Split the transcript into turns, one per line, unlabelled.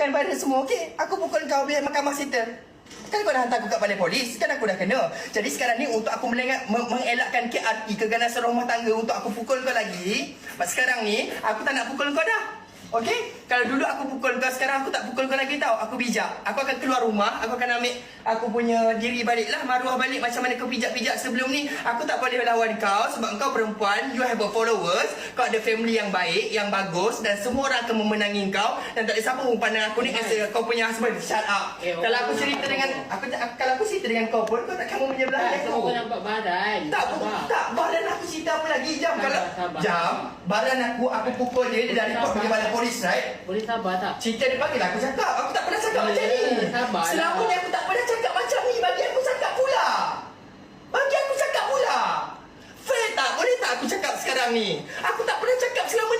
tunjukkan pada semua, okey? Aku pukul kau biar mahkamah settle. Kan kau dah hantar aku kat balai polis, kan aku dah kena. Jadi sekarang ni untuk aku melengak, me- mengelakkan KRT, keganasan rumah tangga untuk aku pukul kau lagi. Sebab sekarang ni, aku tak nak pukul kau dah. Okey? Kalau dulu aku pukul kau, sekarang aku tak pukul kau lagi tau. Aku bijak. Aku akan keluar rumah, aku akan ambil aku punya diri balik lah. Maruah balik macam mana kau pijak-pijak sebelum ni. Aku tak boleh lawan kau sebab kau perempuan. You have a followers. Kau ada family yang baik, yang bagus. Dan semua orang akan memenangi kau. Dan tak ada siapa pun pandang aku ni as a- kau punya husband. Shut up.
Eh,
kalau aku
orang
cerita dengan...
aku.
Kalau aku cerita dengan kau pun, kau takkan mau menyebelah
Tak,
aku.
kau nampak badan.
Tak, tak, badan aku cerita apa lagi jam kalau
sabar.
jam badan aku aku pukul dia dia dah report pergi balai polis right
Boleh sabar tak?
Cerita dia panggil aku cakap Aku tak pernah cakap macam ni
sabarlah.
Selama ni aku tak pernah cakap macam ni Bagi aku cakap pula Bagi aku cakap pula Fair tak? Boleh tak aku cakap sekarang ni? Aku tak pernah cakap selama ni